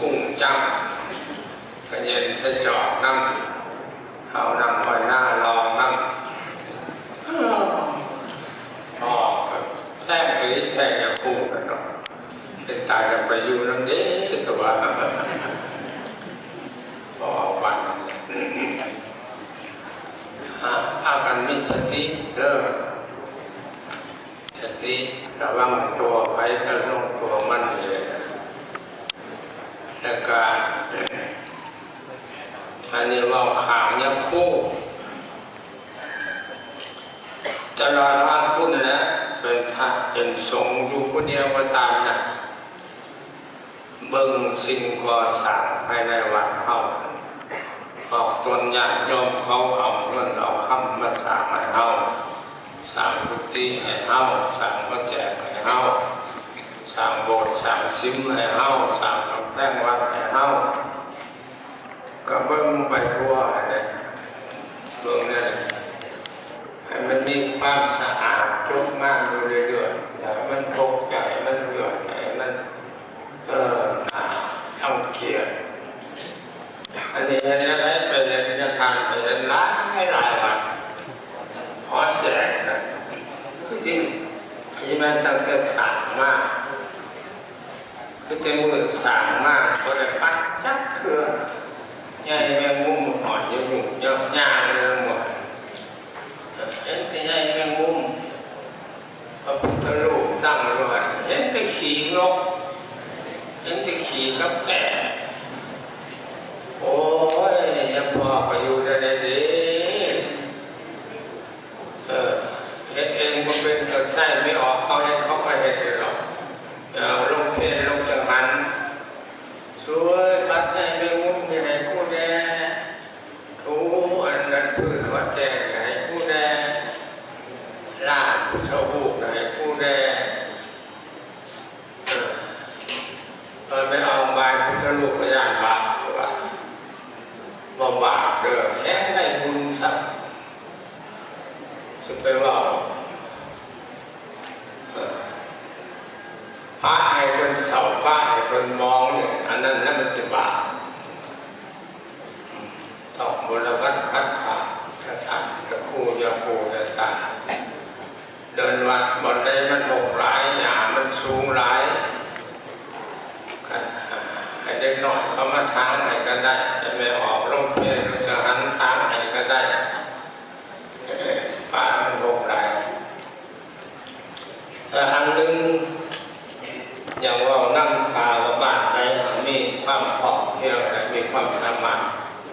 กุ้งจ้ำกระเย็นใช้จอกน้ำเอานำไปหน้ารองน้ำออกก็แท้ไปแท้จะพูดกันเนาะเป็นตายจะไปอยู่น้ำเด้ตัวพอวันอาการมีสติเริ่มสติระวังตัวไปกระลงตัวมันเลย แล้วก็อันนี้ว่าขางยับคู่จะรอรับพูดนะเป็นพระเป็นสงฆ์อยู่คนเดียวก็ตามนะเบิ่งสิ่งก่อสร้างภายในวัดเขาออกตนญาติโยมเขาเอาเงินเอาคำมาสร้างให้เขาสร้างกุฏิให้เขาสร้างพระแจกให้เขาสร้างโบสถ์สร้างซิมให้เขาสร้าง แพงวัดให้เขาก็เบิ่งไปทั่วเลยเบิ่งเนี่ยให้มันมีความสะอาดจบงานอยู่เรื่อยๆอย่าให้มันตกใจมันเหื่อยให้มันเอออ่าเอาเกียรอันนี้อันนี้ไปเรียนจะทานไปเรียนหลายหลายวันพอแจกนะคือจริงที่มันตั้งแต่สามมาก คือเต็มมือสามมากก็เลยปัดจักเถื่อใหญ่แมงมุมหอยยังอยู่ยอดหญ้าเลยหมดเห็นแต่ใหญ่แมงมุมพระพุทธรูปตั้งด้วยเห็นแต่ขี่นกเห็นแต่ขี่กับแก่โอ้ยยังพอไปอยู่ได้ดีเออเห็นเองมันเป็นกระใช่ไม่ออกเขาให้เขาไปให้เสร็จหรอกเอาลงเพลลงจังหันสวยปัดให้ไม่งุ้มยังไงกู้แดโอ้อันนั้นพื้นวัดแจงยังไงกู้แดลาดเท่าหูกยังไงกู้แดเออมันไม่เอาใบพุทธรูปพยานบาปหรือว่า ว่าบาปเด้อแค่ได้บุญสักจะไปว่าเอ่อพระให้คนเสาพระให้ คนมองเนี่ยอันนั้นนั่นมันสิบาตองบรวัตพัฒนาพระธรรมตะคู่ยาคูยาตาเดินวัดบนใดมันหกหลายหยามันสูงหลายให้เด็กน้อยเขามาทางไหนก็ได้จะไม่ออกโรงเพลงจะหันทางไหนก็ได้ป่ามันหกหลายแต่อันหนึงอย่างว่านั่งคาว่าบ้านใดมีความพอเพียงและมี ความสามารถ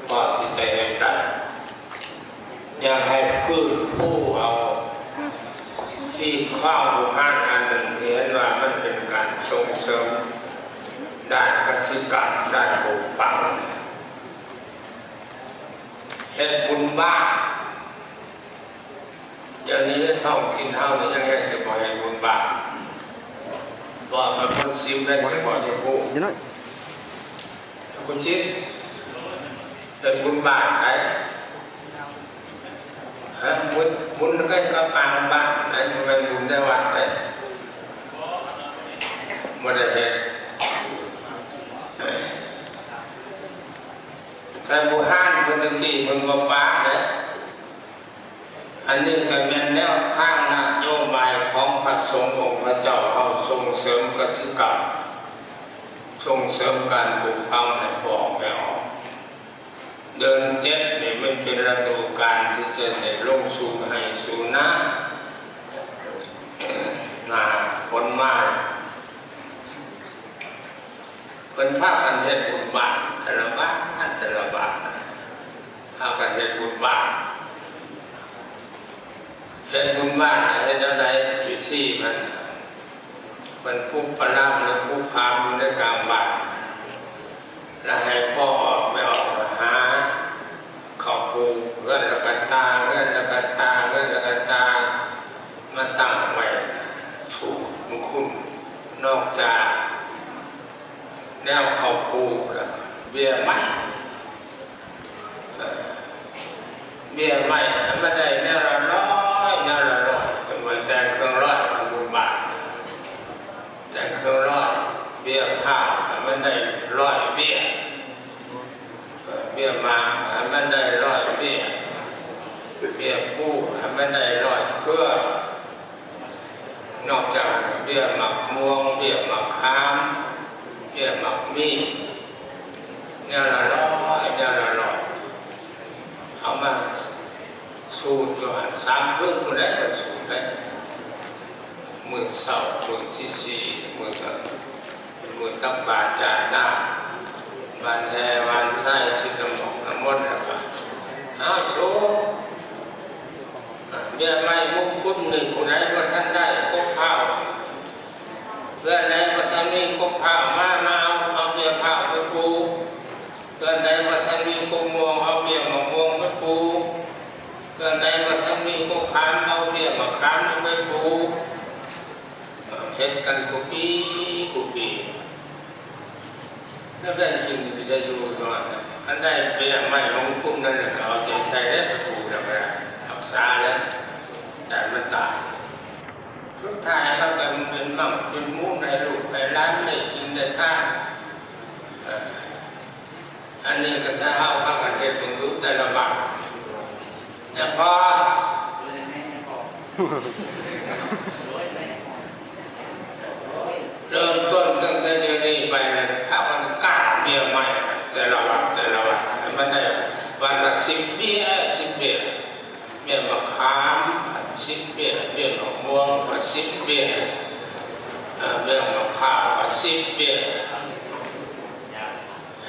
พอที่จะเห็นได้อยากให้พืชผู้เอาที่ข้าวบุพานอันหนึ่งเห็นว่ามันเป็นการส่งเสริมด้านกสิกรรมด้านปลูกฝังเฮ็ดบุญบ้านเดี๋ยวนี้เท้องถิ่นเฮานี่ยยังไงจะปล่อยบุญบ้านบ่มาเพิ่งซิมได้ได้บ่ได้กู Vậy nói คุณชิดเป็นบุญบ้านไหนฮะบุญบุญก็ก็ปางบ้านไหนมันเป็นบุญได้วัดไหนบ่ได้เฮ็ดแต่บุหานคนตะกี้มันก็ป้าเลยอันนี้ก็เป็นแนวข้างนโยบายของพระสงฆ์องค์พระเจ้าเอาส่งเสริมกสิกรรม ส่งเสริมการปลูกฝังให้พอออกไปออก เดินเจ็ดเนี่ยมันเป็นฤดูการที่จะได้ลงสู่ให้สูน้ำนาฝนมากเป็นภาคกันเฮ็ดบุญบาปแต่ละบาทแต่ละบาทภาคกันเฮ็ดบุญบาปเฮ็ดบุญบาปเฮ็ดอะไรวิธีมัน มันผู้ประนามหรือผู้พามอยู่ในกลางบาทแล้วให้พ่อออกไม่ออกมาหาขอบคูเพื่อนละกันตาเพื่อนละกันตาเพื่อนละกันตามาตั้งไว้ถูกมุคุณนอกจากแนวขาปลูกอะเบี้ยไม่เบี้ยไม้ แต่เขาร้อยเบี้ยผ้ามันได้ร้อยเบี้ยเบี้ยมามันได้ร้อยเบี้ยเบี้ยผู้มันได้ร้อยเพื่อนอกจากเบี้ยหมักม่วงเบี้ยหมักข้ามเบี้ยหมักมีเนี่ยละรอยเนี่ยละรอยเอามาสูตรอยู่หันสามครึ่งคนแรกสูตรแรก มือเศร้ามือที่สี่มือกับมือตักบาทจานหน้าบานแทวันไส้สิกำหนกน้ำมนต์นะครับอ้าวโตเบี้ยไม้มุกคุ้นหนึ่งคนไหนว่าท่านได้พกข้าวเพื่อนไหนว่าท่านมีพกข้าวมามาเอาเอาเบี้ยข้าวไปปูเพื่อนไหนว่าท่านมีพกม่วงเอาเบี้ยมะม่วงไปปูเพื่อนไหนว่าท่านมีพกขามเอาเบี้ยมะขามไป ปูเฮ็ดกันกุปีกุปีแล้วได้จริงจะอยู่ตรงนั้นอันได้เบี้ยไม้ลงคุ้มนั่นน่ะเอาใจใส่ได้ประตูแล้วไปรัก วันละสิบเบี้ยสิบเบี้ยเบี้ยมะขามสิบเบี้ยเบี้ยมะม่วงก็สิบเบี้ยเบี้ยมะพร้าวก็สิบเบี้ย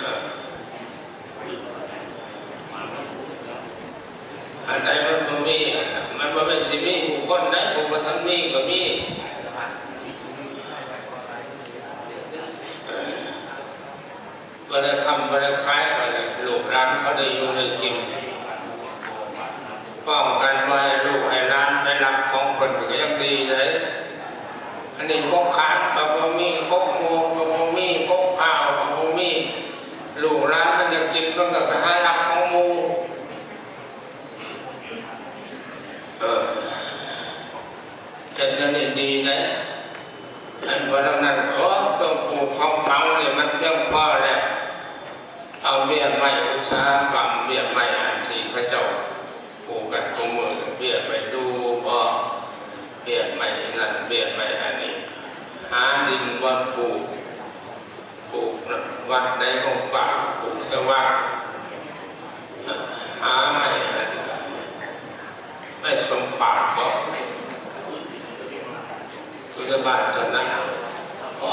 อ่ออันใดมันบ่มีมันบ่เป็นสิมีบุคคลใดบุคคลทั้งมีก็มีบ่ได้คำบ่ได้คล้ายก็เลยลูกร้านเขาได้อยู่ได้กิน ป้องกันไว้ให้ลูกให้ร้านไปรับของคนก็ยังดีเลย อันนี้พกขาดกับบ่มีพกงวงกับบ่มีพกเผากับบ่มีลูกร้านมันจะกินต้องกับไปหารับของหมูเออเห็นอันนี้ดีนะอันว่าเท่านั้นโอ้ก็ปลูกของเขาเนี่ยมันเพียงพอแล้วเอาเบี้ ยไม้อุตสาหกรรมเบี้ยไม้อันที่เขาเจ้าปูกกันขมือเบี้ยไปดูพอเบี้ยไม่นั่นเบี้ยไม่อันนี้ หาดินวัดปลูกปลูกวัดในของป่าปลูกจะวัดหาไม่อันไม่สมปากก็คุยบ้านตอนนั้นโอ้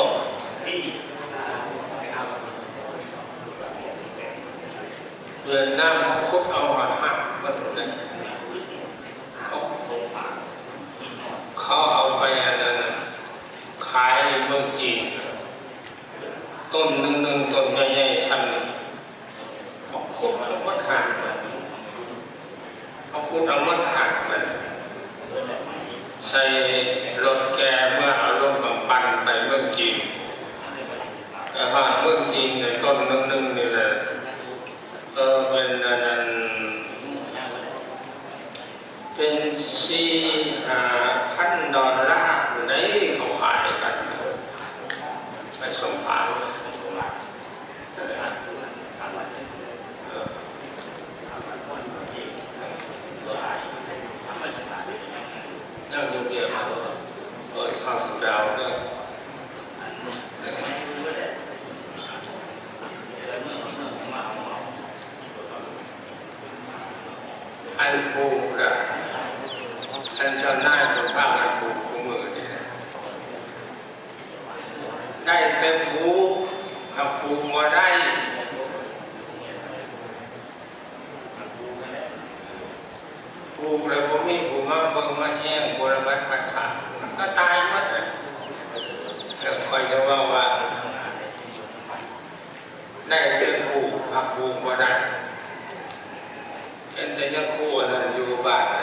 เดือนหน้าคุดเอาหัหักก็ตรงนั้นเขาเขาเอาไปอันนั้นขายเมืองจีนต้นหนึ่งหนึ่งต้นใหญ่ๆชั้นหนึ่งเขาขุดเอามัดหักมันเขาขุดเอามัดหักมันใส่รถแกเมื่อเอารถกำปั้นไปเมืองจีนแต่ว่าเมืองจีนในต้นหนึ่ง ได้เต็มหูหักหูมาได้ผูเลยผมมีผูมาเบิ่งมาแย่งบริบัติมาก็ตายมัดเลยแล้วคอยจะว่าว่าได้เต็มหูหักหูมาได้เป็นแต่ยังคู่นั่นอยู่บ้าน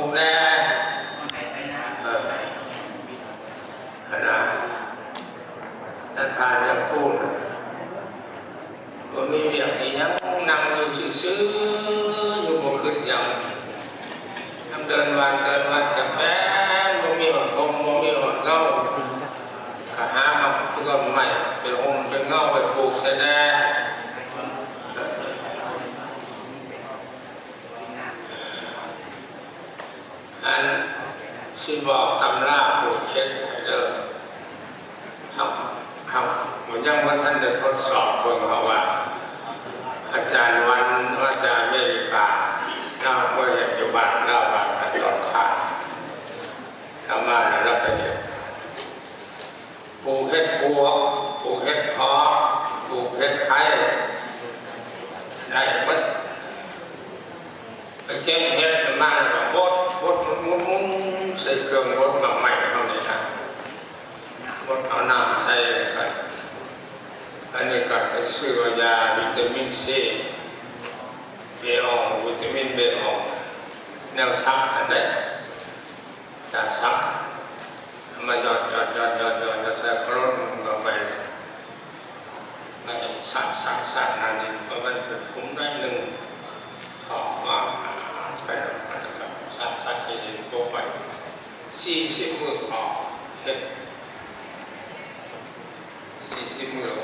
สิบอกตำราปลูกเช็ดให้เดอเอาเอาเหมือนยังว่าท่านจะทดสอบเบิ่งเขาว่า อาจารย์วันอาจารย์เมริกาเราเมื่อเห็นอยู่บ้านเราบ้านตอนขาดเรามาแล้วเราไปเรียปลูกเห็ดปวกปลูกเห็ดเพาะปลูกเห็ดไข่ได้หมดไปเก็บเห็ดมาแล้วก็บดบดมุนมุนมุนใส่ เครื่องบดมาใหม่เท่านี้นะบดเอาหน้ำใส่ไปอันนี้ก็ไปซื้อยาวิตามินซีเบอองวิตามินเบอองแนวซักอันนี้จะซักมาหยอดหยอดหยอดหยอดหยอดแล้วใส่กรดลงไปมันจะสักสักสักนั่นเองเพราะมันเป็นคุ้มได้หนึ่งขอมาไปแล้วก็สักสักทีนึงตัวไปสี่สิบมือออกเ谢谢朋友们好谢谢朋友